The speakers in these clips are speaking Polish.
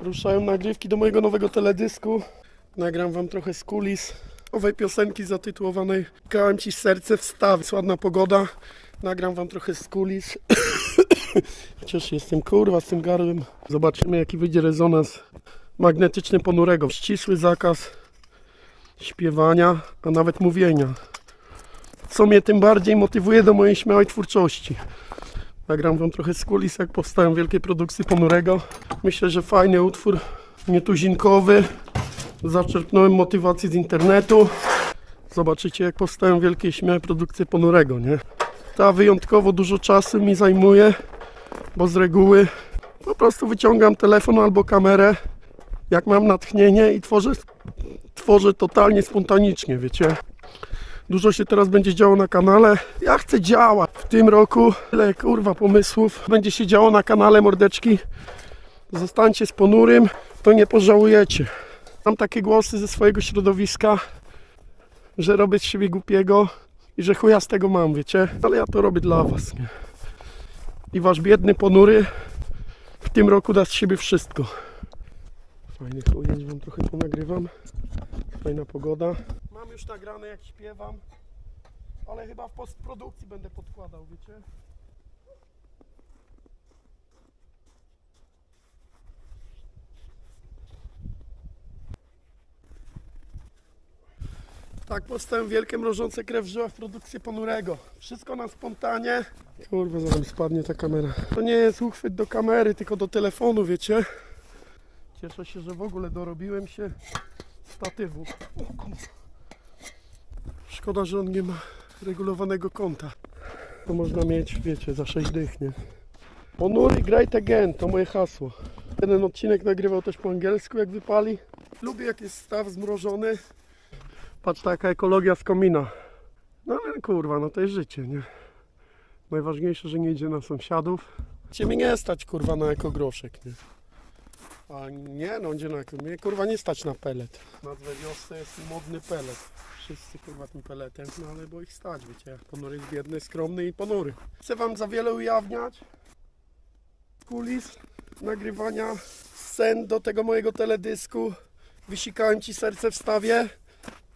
Ruszają nagrywki do mojego nowego teledysku. Nagram wam trochę z kulis owej piosenki zatytułowanej Kałem ci serce wstaw. Jest ładna pogoda. Nagram wam trochę z kulis. Chociaż jestem kurwa z tym gardłem. Zobaczymy jaki wyjdzie rezonans magnetyczny ponurego. Ścisły zakaz śpiewania, a nawet mówienia. Co mnie tym bardziej motywuje do mojej śmiałej twórczości. Nagram wam trochę z kulis, jak powstają wielkie produkcje ponurego. Myślę, że fajny utwór, nietuzinkowy. Zaczerpnąłem motywacji z internetu. Zobaczycie, jak powstają wielkie śmiałe produkcje ponurego, nie? Ta wyjątkowo dużo czasu mi zajmuje, bo z reguły po prostu wyciągam telefon albo kamerę, jak mam natchnienie i tworzę, tworzę totalnie spontanicznie, wiecie? Dużo się teraz będzie działo na kanale. Ja chcę działać. W tym roku tyle kurwa pomysłów będzie się działo na kanale Mordeczki. Zostańcie z ponurym, to nie pożałujecie. Mam takie głosy ze swojego środowiska, że robię z siebie głupiego i że chuja z tego mam, wiecie? Ale ja to robię dla was, nie? I wasz biedny ponury w tym roku da z siebie wszystko. Fajnych ujęć wam trochę tu nagrywam. Fajna pogoda. Już nagrane jak śpiewam, ale chyba w postprodukcji będę podkładał, wiecie? Tak powstają wielkie mrożące krew w żyłach produkcje ponurego. Wszystko na spontanie. Kurwa, zaraz spadnie ta kamera. To nie jest uchwyt do kamery, tylko do telefonu, wiecie? Cieszę się, że w ogóle dorobiłem się statywu. O kurwa. Szkoda, że on nie ma regulowanego kąta. To można mieć, wiecie, za 6 dych, nie? Ponury Great Again, to moje hasło. Jeden odcinek nagrywał też po angielsku, jak wypali. Lubię, jak jest staw zmrożony. Patrz, taka ekologia z komina. No ale kurwa, no to jest życie, nie? Najważniejsze, że nie idzie na sąsiadów. Cię mnie nie stać, kurwa, na ekogroszek, nie? A nie, no gdzie na? Mnie kurwa nie stać na pelet. Na dwie wiosny jest modny pelet. Wszyscy kurwa tym peletem, no ale bo ich stać, wiecie. Ponury jest biedny, skromny i ponury. Chcę wam za wiele ujawniać. Kulis nagrywania scen do tego mojego teledysku. Wysikałem ci serce w stawie.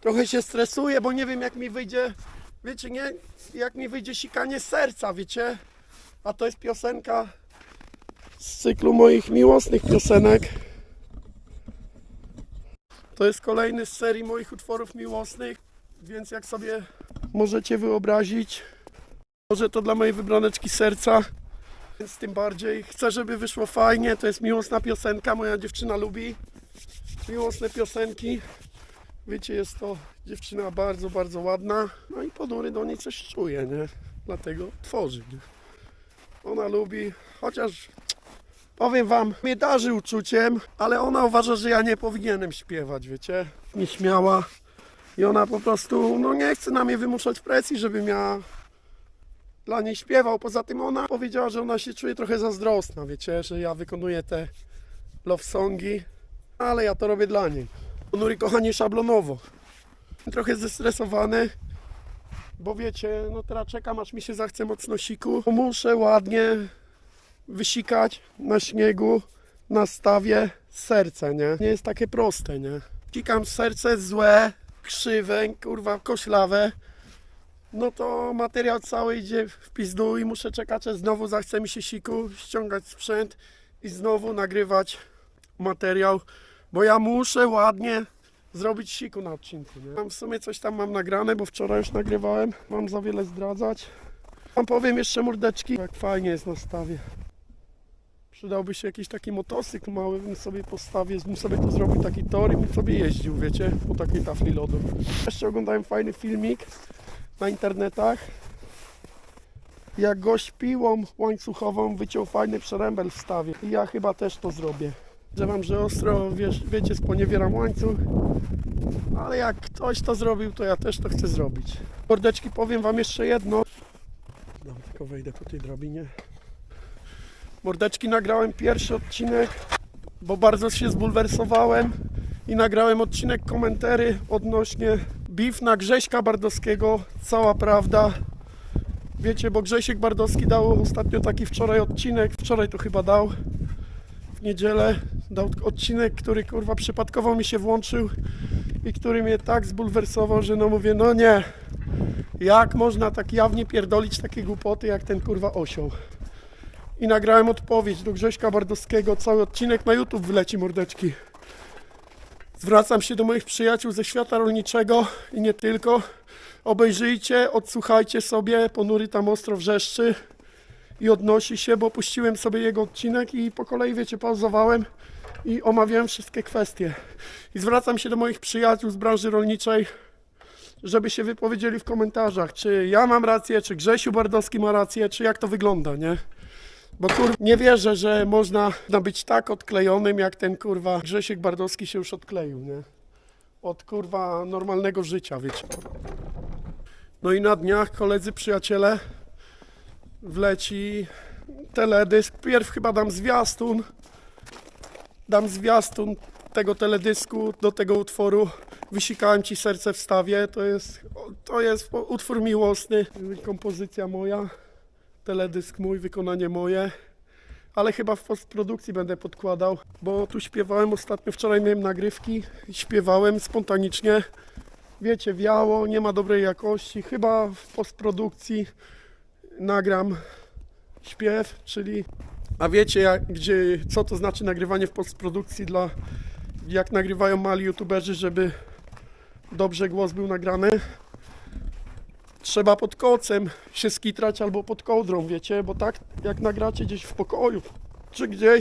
Trochę się stresuję, bo nie wiem jak mi wyjdzie, wiecie, nie, jak mi wyjdzie sikanie serca, wiecie. A to jest piosenka z cyklu moich miłosnych piosenek. To jest kolejny z serii moich utworów miłosnych, więc jak sobie możecie wyobrazić, może to dla mojej wybraneczki serca, więc tym bardziej chcę, żeby wyszło fajnie. To jest miłosna piosenka, moja dziewczyna lubi miłosne piosenki. Wiecie, jest to dziewczyna bardzo, bardzo ładna, no i ponury do niej coś czuje, nie? Dlatego tworzy, nie? Ona lubi, chociaż powiem wam, mnie darzy uczuciem, ale ona uważa, że ja nie powinienem śpiewać, wiecie? Nieśmiała. I ona po prostu, no nie chce na mnie wymuszać presji, żebym ja dla niej śpiewał. Poza tym ona powiedziała, że ona się czuje trochę zazdrosna, wiecie, że ja wykonuję te love songi, ale ja to robię dla niej. Ponury kochanie szablonowo. Trochę zestresowany, bo wiecie, no teraz czekam aż mi się zachce mocno siku. Muszę ładnie wysikać na śniegu, na stawie serce, nie? Nie jest takie proste, nie? Sikam serce złe, krzywe, kurwa, koślawe. No to materiał cały idzie w pizdu i muszę czekać, znowu zachce mi się siku, ściągać sprzęt i znowu nagrywać materiał, bo ja muszę ładnie zrobić siku na odcinku. Nie? Mam w sumie coś tam mam nagrane, bo wczoraj już nagrywałem. Mam za wiele zdradzać. Wam powiem jeszcze mordeczki, jak fajnie jest na stawie. Przydałby się jakiś taki motocykl mały, bym sobie postawił, bym sobie tu zrobił taki tor i bym sobie jeździł, wiecie, po takiej tafli lodu. Jeszcze oglądałem fajny filmik na internetach. Jak gość piłą łańcuchową wyciął fajny przerębel w stawie. I ja chyba też to zrobię. Że wam, że ostro, wiesz, wiecie, sponiewieram łańcuch. Ale jak ktoś to zrobił, to ja też to chcę zrobić. Mordeczki, powiem wam jeszcze jedno. No, tylko wejdę po tej drabinie. Mordeczki, nagrałem pierwszy odcinek, bo bardzo się zbulwersowałem i nagrałem odcinek komentary odnośnie beef na Grześka Bardowskiego. Cała prawda. Wiecie, bo Grzesiek Bardowski dał ostatnio taki wczoraj odcinek, wczoraj to chyba dał, w niedzielę dał odcinek, który kurwa przypadkowo mi się włączył i który mnie tak zbulwersował, że no mówię, no nie, jak można tak jawnie pierdolić takie głupoty jak ten kurwa osioł. I nagrałem odpowiedź do Grześka Bardowskiego, cały odcinek na YouTube wyleci mordeczki. Zwracam się do moich przyjaciół ze świata rolniczego i nie tylko. Obejrzyjcie, odsłuchajcie sobie, ponury tam ostro wrzeszczy i odnosi się, bo puściłem sobie jego odcinek i po kolei, wiecie, pauzowałem i omawiałem wszystkie kwestie. I zwracam się do moich przyjaciół z branży rolniczej, żeby się wypowiedzieli w komentarzach, czy ja mam rację, czy Grzesiu Bardowski ma rację, czy jak to wygląda, nie? Bo kur... nie wierzę, że można być tak odklejonym, jak ten kurwa Grzesiek Bardowski się już odkleił, nie? Od kurwa normalnego życia, wiecie. No i na dniach, koledzy, przyjaciele, wleci teledysk. Pierw chyba dam zwiastun. Dam zwiastun tego teledysku do tego utworu. Wysikałem ci serce w stawie. To jest, to jest utwór miłosny. Kompozycja moja. Teledysk mój, wykonanie moje. Ale chyba w postprodukcji będę podkładał, bo tu śpiewałem ostatnio, wczoraj miałem nagrywki, śpiewałem spontanicznie. Wiecie, wiało, nie ma dobrej jakości. Chyba w postprodukcji nagram śpiew, czyli a wiecie jak, gdzie, co to znaczy nagrywanie w postprodukcji dla jak nagrywają mali youtuberzy, żeby dobrze głos był nagrany. Trzeba pod kocem się skitrać albo pod kołdrą, wiecie, bo tak jak nagracie gdzieś w pokoju czy gdzieś